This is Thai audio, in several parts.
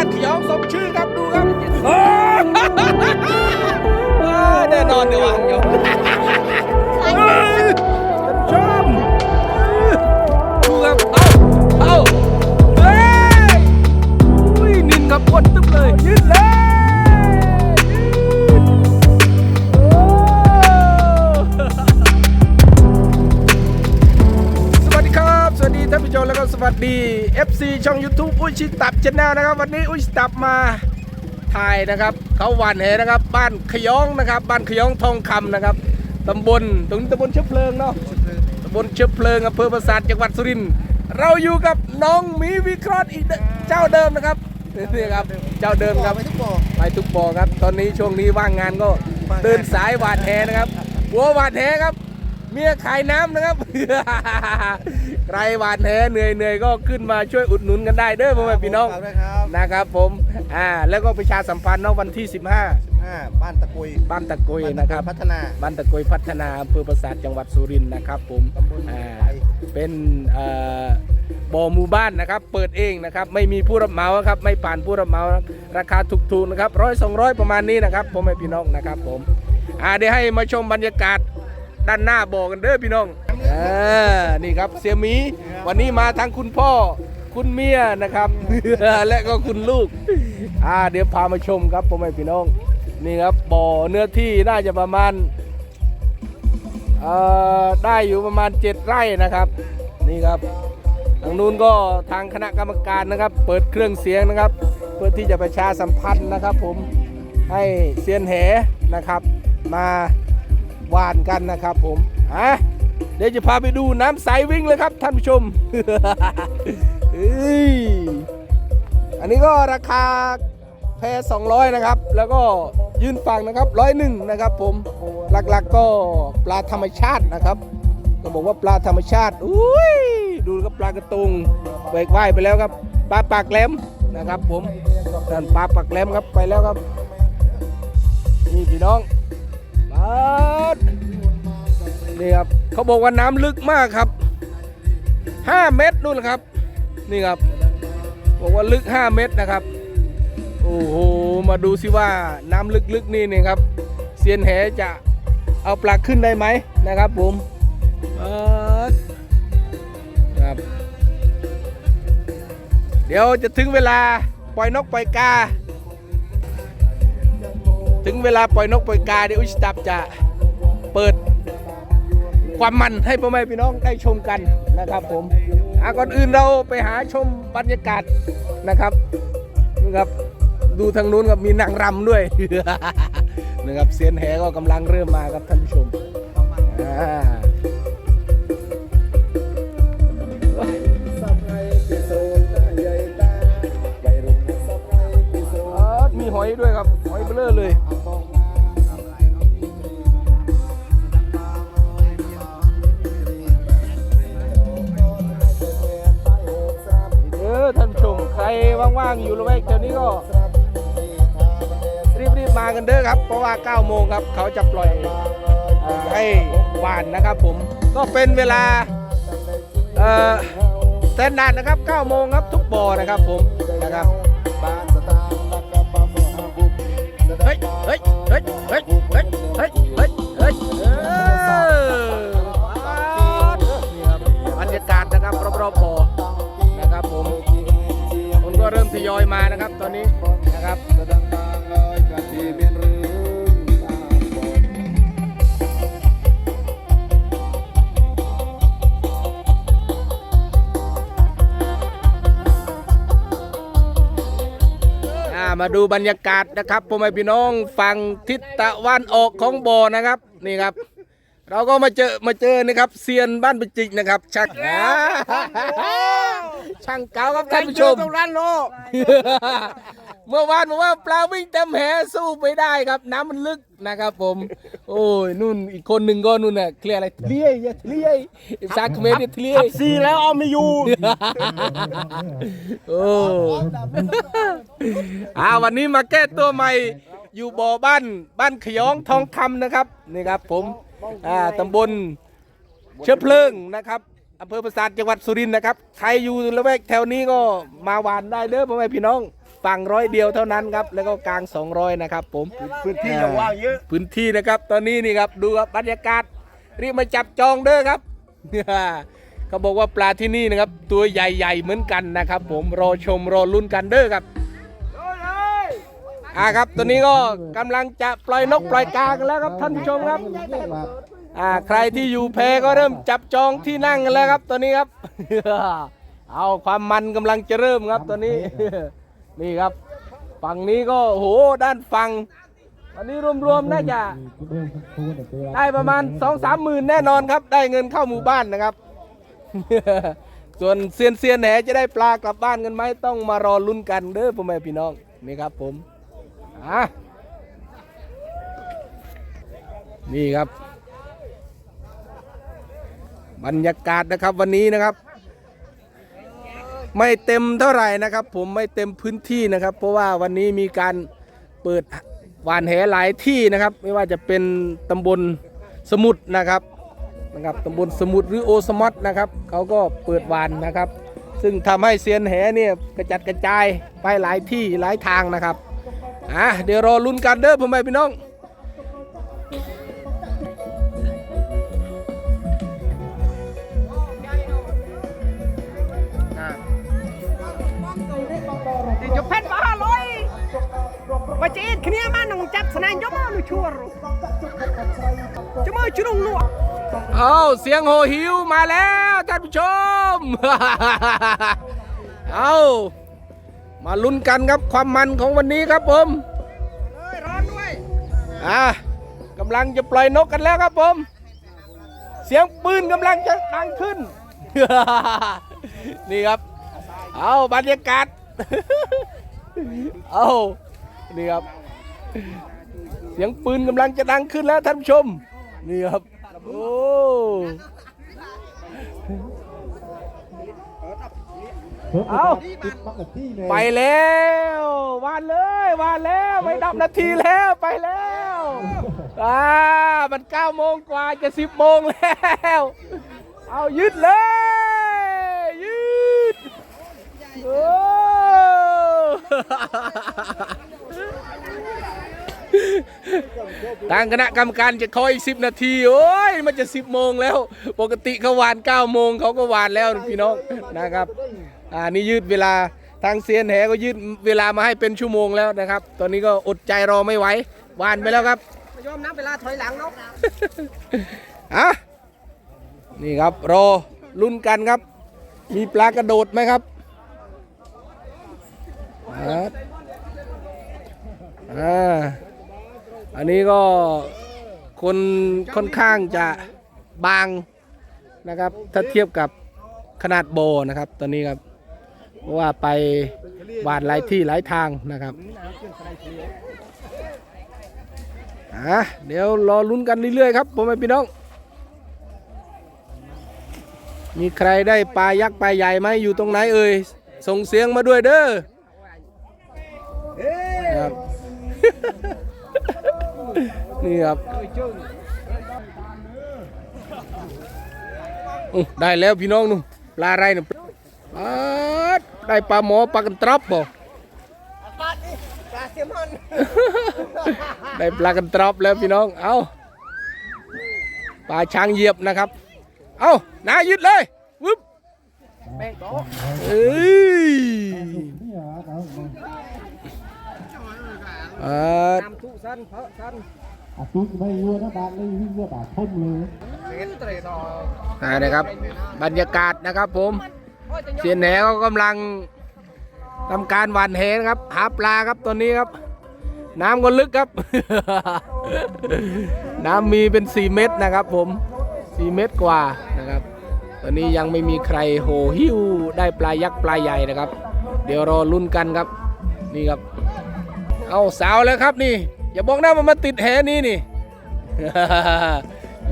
านเขียวสมชื่อครับ ดี FC ช่อง YouTube อุ้ยชิตับชแนลนะครับ วันนี้อุ้ยชิตับมาถ่ายนะครับเขาหวานแหนะครับ บ้านขยองนะครับ บ้านขยองทองคำนะครับตำบลตรงนี้ตำบลเชื้อเพลิงเนาะตำบลเชื้อเพลิงอำเภอปราสาทจังหวัดสุรินทร์เราอยู่กับน้องหมีวิเคราะห์อีกเจ้าเดิมนะครับนี่ครับเจ้าเดิมครับไปทุกบ่อไปทุกบ่อครับ ตอนนี้ช่วงนี้ว่างงานก็เดินสายหวานแหนะครับหัวหวานแหครับ เมียขายน้ำนะครับ ใครหวานแหเหนื่อยเหนื่อยก็ขึ้นมาช่วยอุดหนุนกันได้เด้อพ่อแม่พี่น้องฝากด้วยครับนะครับผมอ่าแล้วก็ประชาสัมพันธ์เนาะวันที่ 15ห้าบ้านตะกุยบ้านตะกุยนะครับพัฒนาบ้านตะกุยพัฒนาอำเภอปราสาทจังหวัดสุรินทร์นะครับผมตำบลอ่าไทยเป็นเอ่อบ่อหมู่บ้านนะครับ เปิดเองนะครับ ไม่มีผู้รับเหมาครับ ไม่ผ่านผู้รับเหมาราคาถูกๆนะครับร้อยสองร้อยประมาณนี้นะครับผมให้พี่น้องนะครับผมอ่าเดี๋ยวให้มาชมบรรยากาศ ด้านหน้าบ่อกันเด้อพี่น้องอ่านี่ครับเสียหมี วันนี้มาทั้งคุณพ่อ คุณเมียนะครับ และก็คุณลูก อ่า เดี๋ยวพามาชมครับผมให้พี่น้อง นี่ครับบ่อเนื้อที่น่าจะประมาณเอ่อได้อยู่ประมาณ 7 ไร่นะครับ นี่ครับทางนู้นก็ทางคณะกรรมการนะครับ เปิดเครื่องเสียงนะครับ เพื่อที่จะประชาสัมพันธ์นะครับ ผมให้เซียนแหนะครับ มา หวานกันนะครับผมอะเดี๋ยวจะพาไปดูน้ำใสวิ่งเลยครับท่านผู้ชมอันนี้ก็ราคาแพ200 นะครับ แล้วก็ยืนฝั่งนะครับร้อยหนึ่งนะครับผมหลักๆกก็ปลาธรรมชาตินะครับก็บอกว่าปลาธรรมชาติอุ้ยดูครับปลากระตุงเบรกว่ายไปแล้วครับ ปลาปากแหลมนะครับ ผมนั่นปลาปากแหลมครับไปแล้วครับนี่พี่น้อง นี่ครับเขาบอกว่าน้ำลึกมากครับ 5 เมตรนู่นละครับ นี่ครับ บอกว่าลึก 5 เมตรนะครับ โอ้โห มาดูสิว่าน้ำลึกๆนี่นี่ครับ เซียนแหจะเอาปลาขึ้นได้ไหมนะครับผมครับ เดี๋ยวจะถึงเวลาปล่อยนกปล่อยกา ถึงเวลาปล่อยนกปล่อยกาเดี๋ยวอุชตับจะเปิดความมันให้พ่อแม่พี่น้องได้ชมกันนะครับผมอะก่อนอื่นเราไปหาชมบรรยากาศนะครับนี่ครับ ดูทางนู้นครับมีนางรำด้วยนะครับเซียนแหก็กำลังเริ่มมาครับท่านผู้ชมอ่ามีหอยด้วยครับ หอยเบลอเลย ว่างๆอยู่ละแวกแถวนี้ก็รีบๆมากันเด้อครับ เพราะว่า9โมงครับ เขาจะปล่อยให้หวานนะครับผมก็เป็นเวลาเอ่อแตนดาร์ดนะครับ9โมงครับทุกบ่อนะครับผมนะครับเฮ้ยเฮ้ยเฮ้ยเฮ้ย ยอยมานะครับ ตอนนี้นะครับมาดูบรรยากาศนะครับพ่อแม่พี่น้องฝั่งทิศตะวันออกของบ่อนะครับ นี่ครับ เราก็มาเจอมาเจอนะครับเซียนบ้านปจิกนะครับช่างอ่าช่างเก่าครับท่านผู้ชมตรงร้านโลเมื่อวานบอกว่าปลาวิ่งเต็มแหสู้ไม่ได้ครับ น้ำมันลึกนะครับผม โอ้ยนู่นอีกคนหนึ่งก็นู่นน่ะเคลียร์อะไรเทลียอย่าเทลียภาษาเขมรเนี่ยเทลียซีแล้วเอาไม่อยู่โอ้อาวันนี้มาแก้ตัวใหม่อยู่บ่อบ้านบ้านขยองทองคำนะครับนี่ครับผม อ่าตำบลเชื้อเพลิงนะครับอำเภอปราสาทจังหวัดสุรินทร์นะครับ ใครอยู่ละแวกแถวนี้ก็มาหวานได้เด้อพ่อแม่พี่น้องฝั่งร้อยเดียวเท่านั้นครับ แล้วก็กลาง 200 นะครับ ผมพื้นที่ยังว่างเยอะพื้นที่นะครับ ตอนนี้นี่ครับดูครับบรรยากาศรีบมาจับจองเด้อครับเขาบอกว่าปลาที่นี่นะครับ ตัวใหญ่ ๆ เหมือนกันนะครับ ผมรอชมรอลุ้นกันเด้อครับ อ่าครับตอนนี้ก็กำลังจะปล่อยนกปล่อยกากันแล้วครับท่านผู้ชมครับอ่าใครที่อยู่แพก็เริ่มจับจองที่นั่งกันแล้วครับตอนนี้ครับ เอาความมันกำลังจะเริ่มครับตอนนี้ นี่ครับ ฝั่งนี้ก็โหด้านฝั่งวันนี้รวมๆน่าจะได้ประมาณสองสามหมื่นแน่นอนครับ ได้เงินเข้าหมู่บ้านนะครับ ส่วนเซียนเซียนแหนจะได้ปลากลับบ้านกันไหมต้องมารอลุ้นกันเด้อพ่อแม่พี่น้องนี่ครับผม นี่ครับ บรรยากาศนะครับวันนี้นะครับ ไม่เต็มเท่าไหร่นะครับ ผมไม่เต็มพื้นที่นะครับ เพราะว่าวันนี้มีการเปิดหวานแหหลายที่นะครับ ไม่ว่าจะเป็นตำบลสมุทรนะครับนะครับตำบลสมุทรหรือโอสมอตนะครับเขาก็เปิดหวานนะครับ ซึ่งทำให้เซียนแหเนี่ยกระจัดกระจายไปหลายที่หลายทางนะครับ อ่ะเดี๋ยวรอลุ้นกันเด้อพ่อแม่พี่น้อง យប់ផេតបោះលុយបើចេតគ្នាបាននឹងចាត់ស្នាញ់យប់មកឈួរចាំមើលជ្រុងនោះ เอาเสียงโหหิวมาแล้วท่านผู้ชม เอา มาลุ้นกันครับความมันของวันนี้ครับผมเอ้ยร้อนด้วยอะกำลังจะปล่อยนกกันแล้วครับผม เสียงปืนกำลังจะดังขึ้น นี่ครับ เอาบรรยากาศ เอานี่ครับ เสียงปืนกำลังจะดังขึ้นแล้วท่านผู้ชม นี่ครับ โอ้ เอาไปแล้ววานเลยวานแล้วไม่ดับนาทีแล้วไปแล้วอ่ามันเก้าโมงกว่าจะสิบโมงแล้ว เอายึดเลยยึดโอ้ทางคณะกรรมการจะคอยอีกสิบนาที โอ้ย มันจะสิบโมงแล้ว ปกติเขาวานเก้าโมงเขาก็วานแล้วพี่น้องนะครับ อ่านี่ยืดเวลาทางเซียนแหก็ยืดเวลามาให้เป็นชั่วโมงแล้วนะครับ ตอนนี้ก็อดใจรอไม่ไหววานไปแล้วครับยอมนับเวลาถอยหลังเนาะอะนี่ครับรอลุ้นกันครับ มีปลากระโดดไหมครับครับอ่าอันนี้ก็คนค่อนข้างจะบางนะครับ ถ้าเทียบกับขนาดโบนะครับตอนนี้ครับ เพราะว่าไปวานหลายที่หลายทางนะครับอะเดี๋ยวรอลุ้นกันเรื่อยๆครับผมพี่น้อง มีใครได้ปลายักษ์ปลาใหญ่ไหมอยู่ตรงไหนเอ่ยส่งเสียงมาด้วยเด้อครับนี่ครับได้แล้วพี่น้องนุ่มปลาอะไรนุ่มปลา ได้ปลาหมอปลากันตรับบ่ปาดนี่ปลาเสียมอนได้ปลากันตรับแล้วพี่น้อง เอาปลาช้างเหยียบนะครับ เอานายึดเลยวึบแบ่งโต๊ะเอ้ยเออน้ำทุสันเพาะสัน à tôi bây giờ nó bạn đi với bà không luôn เสียนเตรต่ออ่านะครับ บรรยากาศนะครับผม เสียนแหก็กำลังทำการหว่านแหนะครับ หาปลาครับตอนนี้ครับ น้ำก็ลึกครับ น้ำมีเป็น 4 เมตรนะครับ ผม 4 เมตรกว่านะครับ ตอนนี้ยังไม่มีใครโหหิ้วได้ปลายักษ์ปลาใหญ่นะครับ เดี๋ยวรอลุ้นกันครับ นี่ครับ เอาสาวแล้วครับนี่ อย่าบอกนะมันมาติดแหนี้นี่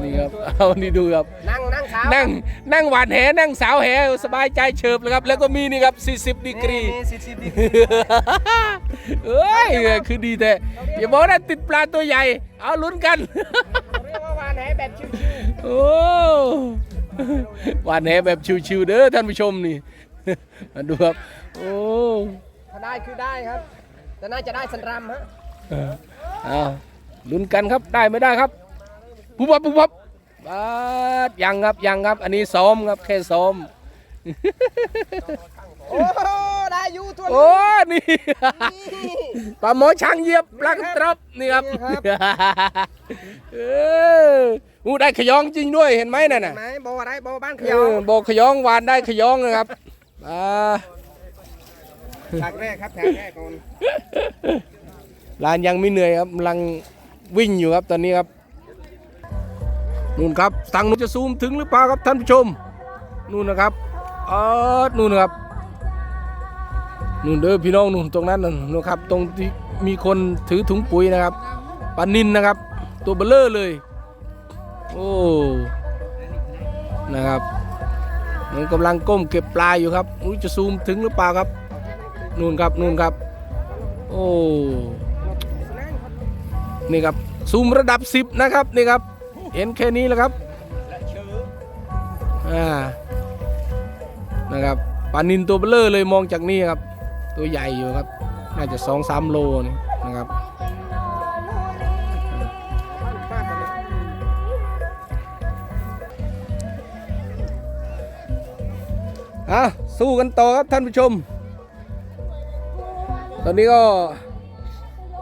นี่ครับเอานี่ดูครับ นั่งนั่งสาวนั่งนั่งหวานแหนั่งสาวแหสบายใจเฉิบเลยครับ แล้วก็มีนี่ครับ 40ดีกรีนี่สิบสิบดีเอ้ยคือดีแต่อย่าบอกนะติดปลาตัวใหญ่ เอาลุ้นกันเรียกว่าวานแหแบบชิวโอ้หวานแหแบบชิวๆเด้อท่านผู้ชมนี่มาดูครับโอ้ๆาได้คือได้ครับแต่น่าจะได้สันรำฮะเออเอาลุ้นกันครับได้ไม่ได้ครับ ปุ๊บปั๊บปุ๊บปั๊บอ่ายังครับยังครับ อันนี้ซ้อมครับแค่ซ้อม โอ้ได้อยู่ตัวโอ้นี่ปลาหมอช้างเหยียบปลากระตรบนี่ครับนี่ครับเอออู้ได้ขยองจริงด้วยเห็นไหมนั่นน่ะไหมโบอะไรโบบ้านเขเอยออบอกขยองวานได้ขยองนะครับอ่าฉากแรกครับฉากแรกก่อนลานยังไม่เหนื่อยครับกำลังวิ่งอยู่ครับตอนนี้ครับ นู่นครับสังนู้นจะซูมถึงหรือเปล่าครับท่านผู้ชม นู่นนะครับเออนู่นนะครับนู่นเด้อพี่น้องนู่นตรงนั้นน่ะนู่นครับ ตรงที่มีคนถือถุงปุ๋ยนะครับปลานินนะครับ ตัวเบลเลอร์เลย โอ้นะครับมันกำลังก้มเก็บปลาอยู่ครับนู้จะซูมถึงหรือเปล่าครับ นู่นครับนู่นครับ โอ้นี่ครับซูมระดับ 10 นะครับนี่ครับ เห็นแค่นี้แล้วครับอ่านะครับปลานินตัวเบลเลอร์เลยมองจากนี่ครับ ตัวใหญ่อยู่ครับ น่าจะ2องสามโลนี่นะครับอะสู้กันต่อครับท่านผู้ชม ตอนนี้ก็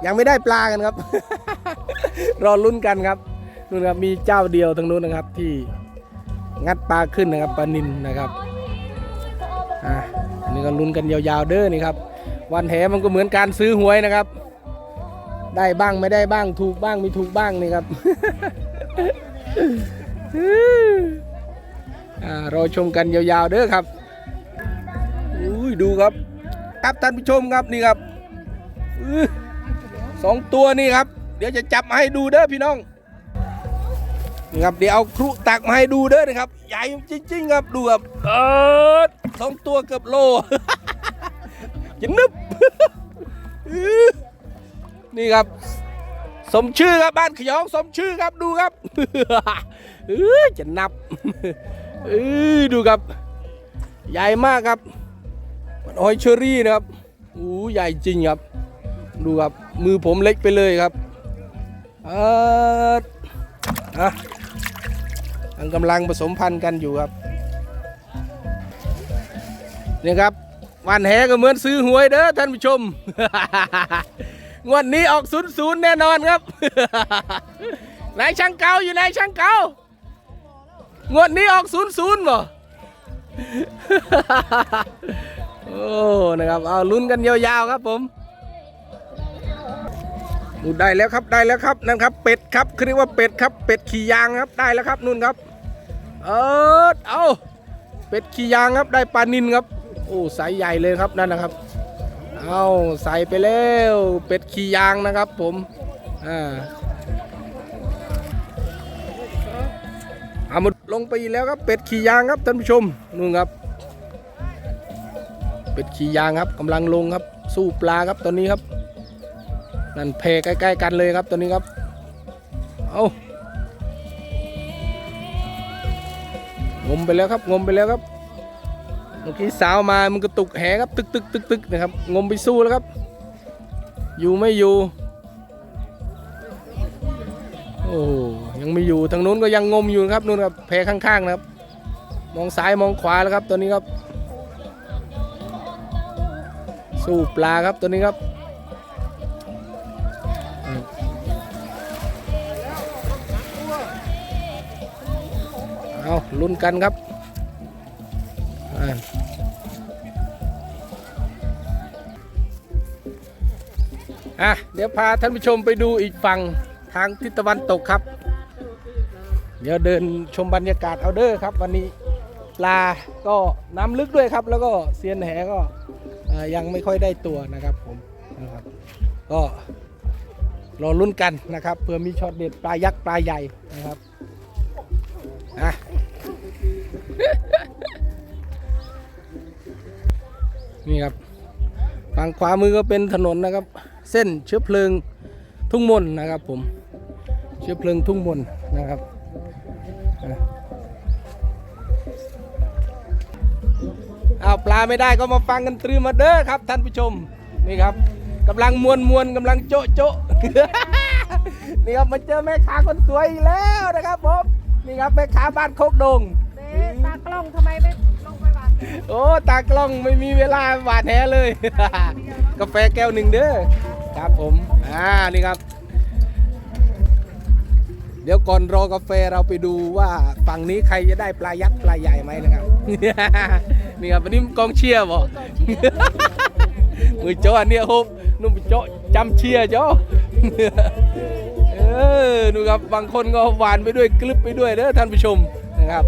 ยังไม่ได้ปลากันครับ รอลุ้นกันครับ นู่นครับมีเจ้าเดียวทางนู้นนะครับที่งัดปลาขึ้นนะครับปลานินนะครับอะอันนี่ก็ลุ้นกันยาวๆเด้อนี่ครับ วันแหมันก็เหมือนการซื้อหวยนะครับ ได้บ้างไม่ได้บ้างถูกบ้างไม่ถูกบ้างนี่ครับอ่ารอชมกันยาวๆเด้อครับอุ้ยดูครับครับท่านผู้ชมครับนี่ครับอือสองตัวนี่ครับ เดี๋ยวจะจับมาให้ดูเด้อพี่น้อง ครับเดี๋ยวเอาครุตักมาให้ดูเด้อนะครับใหญ่จริงๆครับดูครับเออสองตัวเกือบโลจะนึบนี่ครับ สมชื่อครับบ้านขยองสมชื่อครับดูครับเออจะนับเออดูครับ ใหญ่มากครับมันหอยเชอรี่นะครับอู้ใหญ่จริงครับ ดูครับมือผมเล็กไปเลยครับเอออะ มันกำลังผสมพันธุ์กันอยู่ครับนี่ครับวันแหก็เหมือนซื้อหวยเด้อท่านผู้ชม งวดนี้ออกศูนย์ศูนย์แน่นอนครับนายช่างเก่าอยู่ไหนช่างเก่างวดนี้ออกศูนย์ศูนย์บ่โอ้นะครับเอาลุ้นกันยาวๆครับผม ได้แล้วครับได้แล้วครับนั่นครับ เป็ดครับเขาเรียกว่าเป็ดครับ เป็ดขี่ยางครับได้แล้วครับนู่นครับ เออเอาเป็ดขี่ยางครับได้ปลานินครับโอ้สายใหญ่เลยครับนั่นนะครับเอาใส่ไปแล้วเป็ดขี่ยางนะครับ ผมอ่าเอามาลงไปแล้วครับเป็ดขี่ยางครับท่านผู้ชมนู่นครับ เป็ดขี่ยางครับกำลังลงครับสู้ปลาครับตอนนี้ครับ นั่นเพใกล้ๆกันเลยครับตัวนี้ครับ เอางมไปแล้วครับงมไปแล้วครับเมื่อกี้สาวมามันก็ตุกแหครับตึกตึกตึกตึกนะครับงมไปสู้แล้วครับ อยู่ไม่อยู่โอ้ยังไม่อยู่ทางนู้นก็ยังงมอยู่ครับนู่นครับแพข้างๆนะครับ มองซ้ายมองขวาแล้วครับตัวนี้ครับ สู้ปลาครับตัวนี้ครับ เอาลุ้นกันครับอะเดี๋ยวพาท่านผู้ชมไปดูอีกฝั่งทางทิศตะวันตกครับ เดี๋ยวเดินชมบรรยากาศเอาเด้อครับ วันนี้ปลาก็น้ำลึกด้วยครับ แล้วก็เซียนแหก็ยังไม่ค่อยได้ตัวนะครับผมนะครับก็รอลุ้นกันนะครับเพื่อมีช็อตเด็ดปลายักษ์ปลาใหญ่นะครับอะ นี่ครับฝั่งขวามือก็เป็นถนนนะครับ เส้นเชื้อเพลิงทุ่งมนนะครับผมเชื้อเพลิงทุ่งมนนะครับเอาปลาไม่ได้ก็มาฟังกันตรีมาเด้อครับ ท่านผู้ชมนี่ครับกำลังมวนมวนกำลังโจะโจะนี่ครับมาเจอแม่ค้าคนสวยอีกแล้วนะครับผมนี่ครับแม่ค้าบ้านโคกดงตากล้องทำไมไม่ โอ้ตากล้องไม่มีเวลาหวานแหเลย กาแฟแก้วหนึ่งเด้อครับผมอ่านี่ครับ เดี๋ยวก่อนรอกาแฟเราไปดูว่าฝั่งนี้ใครจะได้ปลายักษ์ปลาใหญ่ไหมนะครับ นี่ครับวันนี้กองเชียร์บ่มือโจ้อันเนี้ยโฮบนุ่มโจ้จำเชียร์โจ้เออดูครับบางคนก็หวานไปด้วยกลึบไปด้วยเด้อท่านผู้ชมนะครับ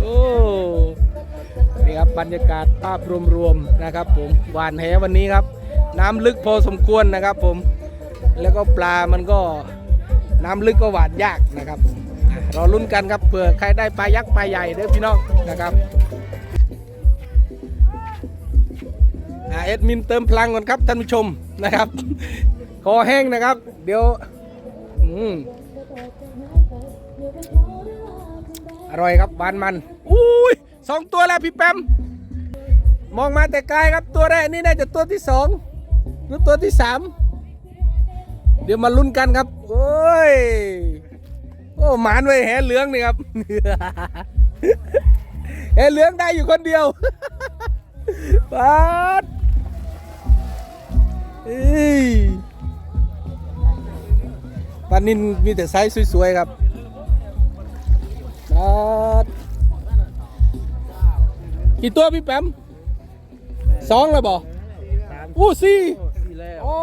โอ้นี่ครับบรรยากาศภาพรวมๆนะครับ ผมหวานแหวันนี้ครับ น้ำลึกพอสมควรนะครับ ผมแล้วก็ปลามันก็น้ำลึกก็หวานยากนะครับผมอะรอลุ้นกันครับเผื่อใครได้ปลายักษ์ปลาใหญ่เด้อพี่น้องนะครับเอ็ดมินเติมพลังก่อนครับท่านผู้ชมนะครับ คอแห้งนะครับ เดี๋ยว อืม อร่อยครับหวานมันอุ้ยสองตัวแล้วพี่แปมมองมาแต่ไกลครับตัวแรกนี่น่าจะตัวที่สองหรือตัวที่สามเดี๋ยวมาลุ้นกันครับโอ้ยโอ้หมานไว้แหเหลืองนี่ครับแหเหลืองได้อยู่คนเดียวปาดปลานินมีแต่ไซส์สวยๆครับ กี่ตัวพี่แปมสองแล้วบออู้สี่โอ้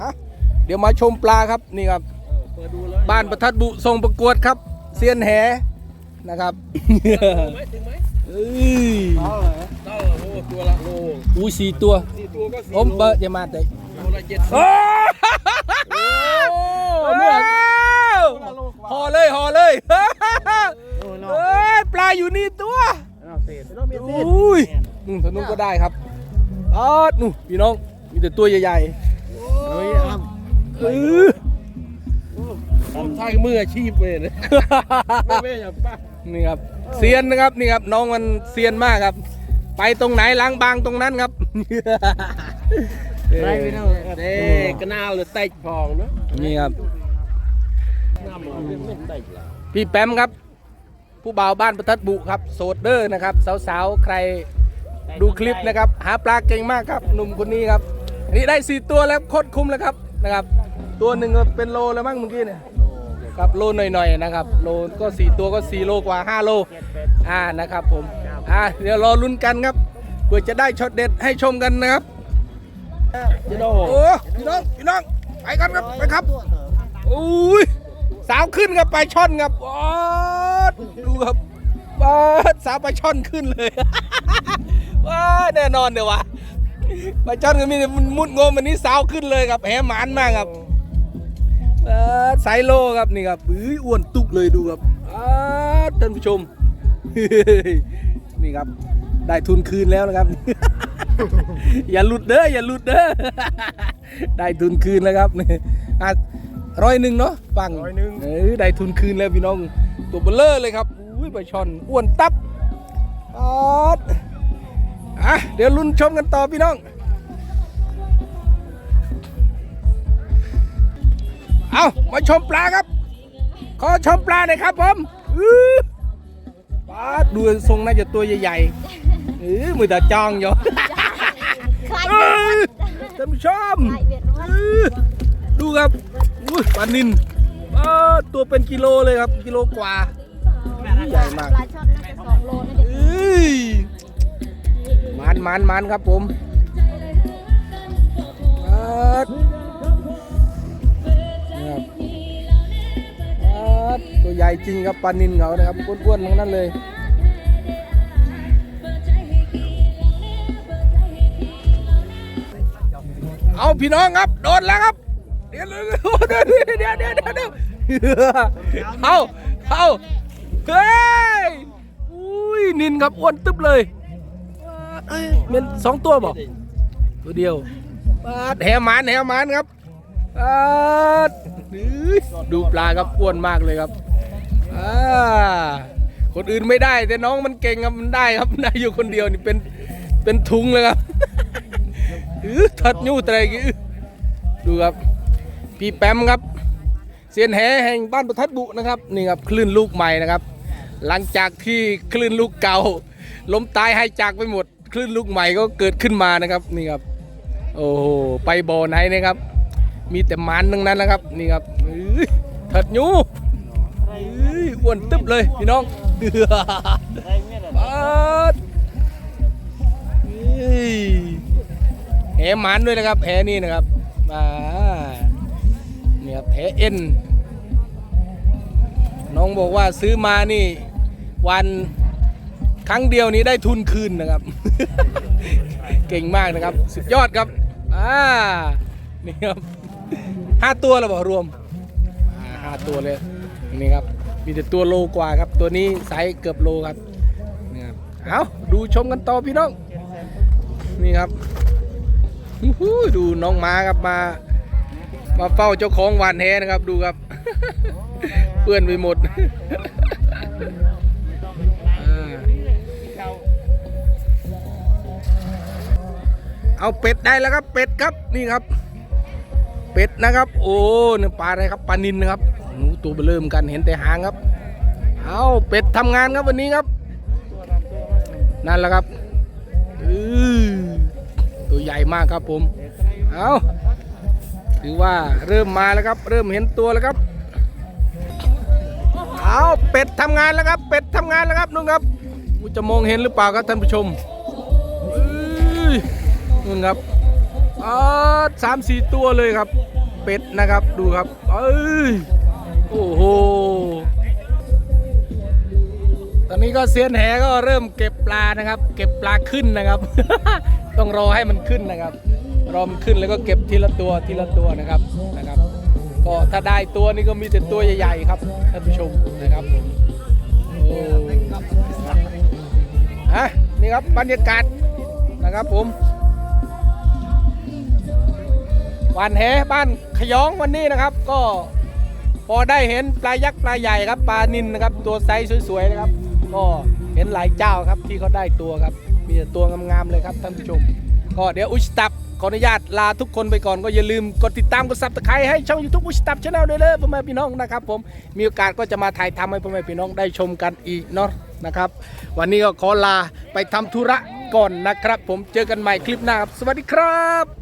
อะเดี๋ยวมาชมปลาครับนี่ครับ บ้านประทัดบุทรงประกวดครับ เซียนแหนะครับเอ้ยตัวละโลอู้สี่ตัวสี่ตัวก็สี่ผมเบอร์จะมาแต่โลละเจ็ดโอ้เนื้อห่อเลยห่อเลยเอ้ ยปลาอยู่นี่ตัวอุ้ยนู่นทางนู้นก็ได้ครับอ๋อนู่นพี่น้อง มีแต่ตัวใหญ่ๆเออผมทายมืออาชีพเลยนะไม่อย่าป้านี่ครับเซียนนะครับนี่ครับ น้องมันเซียนมากครับ ไปตรงไหนล้างบางตรงนั้นครับไรไม่เท่าเด็กกระนาหรือเตะพองเนาะนี่ครับน้ำมันไม่ได้ละพี่แปมครับ ผู้บ่าวบ้านประทัดบุครับโสดเด้อนะครับ สาวๆ ใครดูคลิปนะครับ หาปลาเก่งมากครับ หนุ่มคนนี้ครับนี่ได้สี่ตัวแล้วโคตรคุ้มแล้วครับนะครับ ตัวหนึ่งก็เป็นโลแล้วมั้งเมื่อกี้เนี่ยครับโลหน่อยๆนะครับโลก็สี่ตัวก็สี่โลกว่าห้าโลอ่านะครับผมอ่าเดี๋ยวรอลุ้นกันครับเพื่อจะได้ช็อตเด็ดให้ชมกันนะครับจะโดโอ้พี่น้องพี่น้องไปกันครับไปครับอุ้ย สาวขึ้นครับไปลาช่อนครับว้าวดูครับว้าวสาวไปลาช่อนขึ้นเลยว้าวแน่นอนเดี๋ยววะไปลาช่อนก็มีแต่มุดงมอันนี้สาวขึ้นเลยครับแหหมานมากครับเออสายโลครับนี่ครับอุ้ยอ้วนตุกเลยดูครับอ้าวท่านผู้ชม นี่ครับ ได้ทุนคืนแล้วนะครับ อย่าหลุดเด้ออย่าหลุดเด้อได้ทุนคืนแล้วครับนี่อะ ร้อยหนึ่งเนาะฟังเออได้ทุนคืนแล้วพี่น้อง ตัวเบลเลอร์เลยครับอุ้ยปลาช่อนอ้วนตับออดอะเดี๋ยวลุ้นชมกันต่อพี่น้อง เอามาชมปลาครับ ขอชมปลาหน่อยครับผมอื้อปลาดูทรงน่าจะตัวใหญ่ๆเออมือตาจองอยู่ใครเอ้ยท่านผู้ชมใครเบียดว่าเอ้ยดูครับ อุ้ยปลานินตัวเป็นกิโลเลยครับ กิโลกว่าใหญ่มากปลาช่อนน่าจะสองโลน่าจะเอ้ยมันมันมันครับผมตัวใหญ่จริงครับปลานินเขานะครับอ้วนๆทั้งนั้นเลยเอาพี่น้องครับ โดนแล้วครับ เดี๋ยวเดี๋ยวเดี๋ยวเดี๋ยวเดี๋ยวเดี๋ยวเดี๋ยวเอาเอาเฮ้ยอุ้ยนินครับอ้วนตึ๊บเลยเอ้ยเป็นสองตัวบอกตัวเดียวปาดแหมานแหมานครับปาดดูปลาครับอ้วนมากเลยครับอ่าคนอื่นไม่ได้ แต่น้องมันเก่งครับมันได้ครับได้อยู่คนเดียวนี่เป็นเป็นทุงเลยครับ อือทัดยูไตรกี้ดูครับ พี่แปมครับเซียนแหแห่งบ้านประทัดบุนะครับนี่ครับคลื่นลูกใหม่นะครับ หลังจากที่คลื่นลูกเก่า ล้มตายให้จากไปหมด คลื่นลูกใหม่ก็เกิดขึ้นมานะครับนี่ครับโอ้โหไปบ่อไหนนะครับ มีแต่มันทั้งนั้นนะครับนี่ครับอื้อถัดยูอื้ออ้วนตึ๊บเลยพี่น้องเดือปัดเฮ้ยแหมันด้วยนะครับแหนี่นะครับมา ครับแหเอ็นน้องบอกว่าซื้อมานี่วันครั้งเดียวนี้ได้ทุนคืนนะครับ เก่งมากนะครับ สุดยอดครับอ่านี่ครับห้าตัวแล้วบอกรวมห้าตัวเลยนี่ครับมีแต่ตัวโลกว่าครับตัวนี้ไซส์เกือบโลครับนี่ครับเอาดูชมกันต่อพี่น้องนี่ครับดูน้องม้าครับมา มาเฝ้าเจ้าของหวานแหนะครับดูครับ เปื้อนไปหมดเอาเป็ดได้แล้วครับเป็ดครับนี่ครับ เป็ดนะครับ โอ้เนี่ยปลาอะไรครับปลานินนะครับหนูตัวเบลเริ่มกันเห็นแต่หางครับ เอาเป็ดทำงานครับวันนี้ครับ นั่นแหละครับอือตัวใหญ่มากครับผม เอา ถือว่าเริ่มมาแล้วครับ เริ่มเห็นตัวแล้วครับเอาเป็ดทำงานแล้วครับ เป็ดทำงานแล้วครับนุ่นครับจะมองเห็นหรือเปล่าครับท่านผู้ชมนู่นครับอ๋อสามสี่ตัวเลยครับ เป็ดนะครับดูครับเอ้ยโอ้โหตอนนี้ก็เซียนแหก็เริ่มเก็บปลานะครับ เก็บปลาขึ้นนะครับ ต้องรอให้มันขึ้นนะครับ รอมขึ้นแล้วก็เก็บทีละตัวทีละตัวนะครับนะครับ ก็ถ้าได้ตัวนี้ก็มีแต่ตัวใหญ่ๆครับท่านผู้ชมนะครับผมโอ้ฮะนี่ครับบรรยากาศนะครับผมวานแหบ้านขยองวันนี้นะครับ ก็พอได้เห็นปลายักษ์ปลาใหญ่ครับปลานินนะครับ ตัวไซส์สวยๆนะครับ ก็เห็นหลายเจ้าครับที่เขาได้ตัวครับ มีแต่ตัวงามๆเลยครับท่านผู้ชม ก็เดี๋ยวอุชตับ ขออนุญาตลาทุกคนไปก่อนก็อย่าลืมกดติดตามกดซับสไครต์ให้ช่องยูทูบบุชตับชาแนลด้วยเลยพ่อแม่พี่น้องนะครับผมมีโอกาสก็จะมาถ่ายทำให้พ่อแม่พี่น้องได้ชมกันอีกเนาะนะครับ วันนี้ก็ขอลาไปทำธุระก่อนนะครับ ผมเจอกันใหม่คลิปหน้าครับสวัสดีครับ